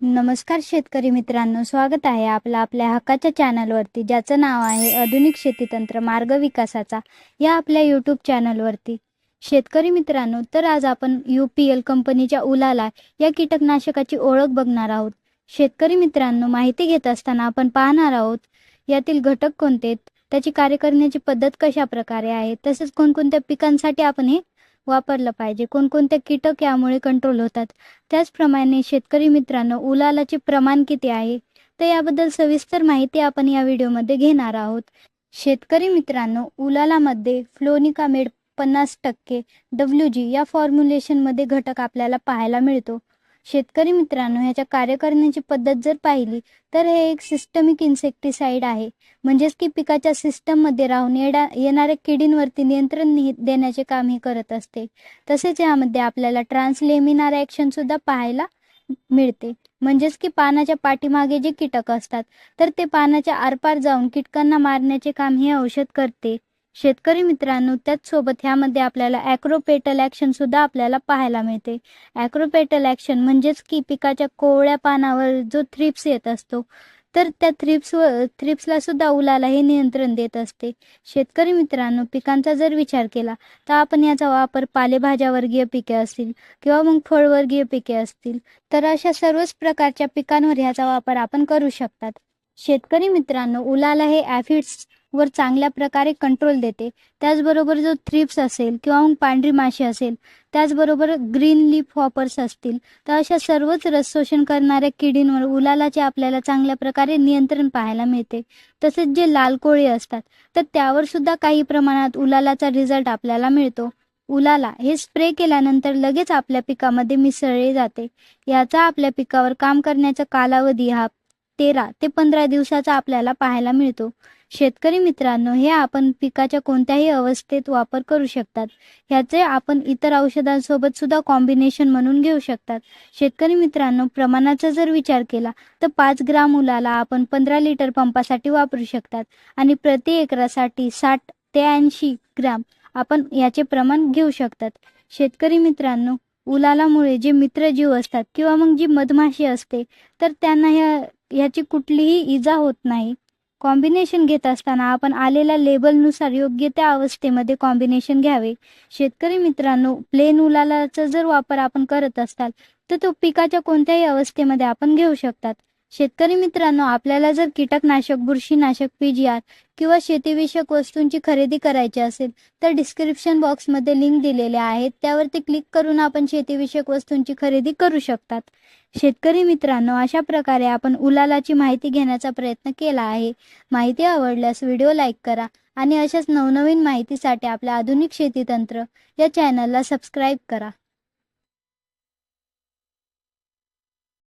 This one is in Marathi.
नमस्कार शेतकरी मित्रांनो स्वागत आहे आपलं आपल्या हक्काच्या चॅनलवरती ज्याचं नाव आहे आधुनिक शेतीतंत्र मार्ग विकासाचा या आपल्या यूट्यूब चॅनलवरती. शेतकरी मित्रांनो तर आज आपण यू पी एल कंपनीच्या उलाला या कीटकनाशकाची ओळख बघणार आहोत. शेतकरी मित्रांनो माहिती घेत असताना आपण पाहणार आहोत यातील घटक कोणते त्याची कार्य करण्याची पद्धत कशा प्रकारे आहे तसेच कोणकोणत्या पिकांसाठी आपण हे वापरलं पाहिजे. कोणकोणते कीटक यामुळे कंट्रोल होतात? त्याचप्रमाणे शेतकरी मित्रांनो उलालाचे प्रमाण किती आहे? तर याबद्दल सविस्तर माहिती आपण या व्हिडिओमध्ये घेणार आहोत. शेतकरी मित्रांनो उलालामध्ये फ्लोनिकामेड पन्नास टक्के डब्ल्यू जी या फॉर्म्युलेशनमध्ये घटक आपल्याला पाहायला मिळतो. शेतकरी मित्रांनो ह्याच्या कार्य करण्याची पद्धत जर पाहिली तर हे एक सिस्टमिक इन्सेक्टिसाइड आहे. म्हणजेच की पिकाच्या सिस्टममध्ये राहून येडा येणाऱ्या किडींवरती नियंत्रण देण्याचे काम हे करत असते. तसेच यामध्ये आपल्याला ट्रान्सलेमिनार ॲक्शन सुद्धा पाहायला मिळते. म्हणजेच की पानाच्या पाठीमागे जे कीटक असतात तर ते पानाच्या आरपार जाऊन कीटकांना मारण्याचे काम हे औषध करते. शेतकरी मित्रांनो त्याचसोबत ह्यामध्ये आपल्याला ॲक्रोपेटल ॲक्शन सुद्धा आपल्याला पाहायला मिळते. ॲक्रोपेटल ॲक्शन म्हणजेच की पिकाच्या कोवळ्या पानावर जो थ्रिप्स येत असतो तर त्या थ्रिप्स थ्रिप्सला सुद्धा उलाला हे नियंत्रण देत असते. शेतकरी मित्रांनो पिकांचा जर विचार केला तर आपण याचा वापर पालेभाज्या वर्गीय पिके असतील किंवा मग फळवर्गीय पिके असतील तर अशा सर्वच प्रकारच्या पिकांवर ह्याचा वापर आपण करू शकतात. शेतकरी मित्रांनो उलाला हे ॲफिड्स वर चांगल्या प्रकारे कंट्रोल देते. त्याचबरोबर जो थ्रिप्स असेल किंवा मग पांढरी माशी असेल त्याचबरोबर ग्रीन लीफ हॉपर्स असतील तर अशा सर्वच रस शोषण करणाऱ्या किडींवर उलालाचे आपल्याला चांगल्या प्रकारे नियंत्रण पाहायला मिळते. तसेच जे लाल कोळी असतात तर त्यावर सुद्धा काही प्रमाणात उलालाचा रिझल्ट आपल्याला मिळतो. उलाला हे स्प्रे केल्यानंतर लगेच आपल्या पिकामध्ये मिसळले जाते. याचा आपल्या पिकावर काम करण्याचा कालावधी हा तेरा ते पंधरा दिवसाचा आपल्याला पाहायला मिळतो. शेतकरी मित्रांनो हे आपण पिकाच्या कोणत्याही अवस्थेत वापर करू शकतात. ह्याचे आपण इतर औषधांसोबत सुद्धा कॉम्बिनेशन म्हणून घेऊ शकतात. शेतकरी मित्रांनो प्रमाणाचा जर विचार केला तर पाच ग्राम उलाला आपण पंधरा लिटर पंपासाठी वापरू शकतात. आणि प्रति एकरासाठी साठ ते ऐंशी ग्राम आपण याचे प्रमाण घेऊ शकतात. शेतकरी मित्रांनो उलालामुळे जे मित्रजीव असतात किंवा मग जी मधमाशी असते तर त्यांना ह्या ह्याची कुठलीही इजा होत नाही. कॉम्बिनेशन घेत असताना आपण आलेल्या लेबलनुसार योग्य त्या अवस्थेमध्ये कॉम्बिनेशन घ्यावे. शेतकरी मित्रांनो प्लेन उलालाचा जर वापर आपण करत असाल तर तो पिकाच्या कोणत्याही अवस्थेमध्ये आपण घेऊ शकतात. शेतकरी मित्रांनो आपल्याला जर कीटकनाशक बुरशीनाशक पी जी आर किंवा शेतीविषयक वस्तूंची खरेदी करायची असेल तर डिस्क्रिप्शन बॉक्समध्ये लिंक दिलेल्या आहेत. त्यावरती क्लिक करून आपण शेतीविषयक वस्तूंची खरेदी करू शकतात. शेतकरी मित्रांनो अशा प्रकारे आपण उलालाची माहिती घेण्याचा प्रयत्न केला आहे. माहिती आवडल्यास व्हिडिओ लाईक करा आणि अशाच नवनवीन माहितीसाठी आपल्या आधुनिक शेतीतंत्र या चॅनलला सबस्क्राईब करा.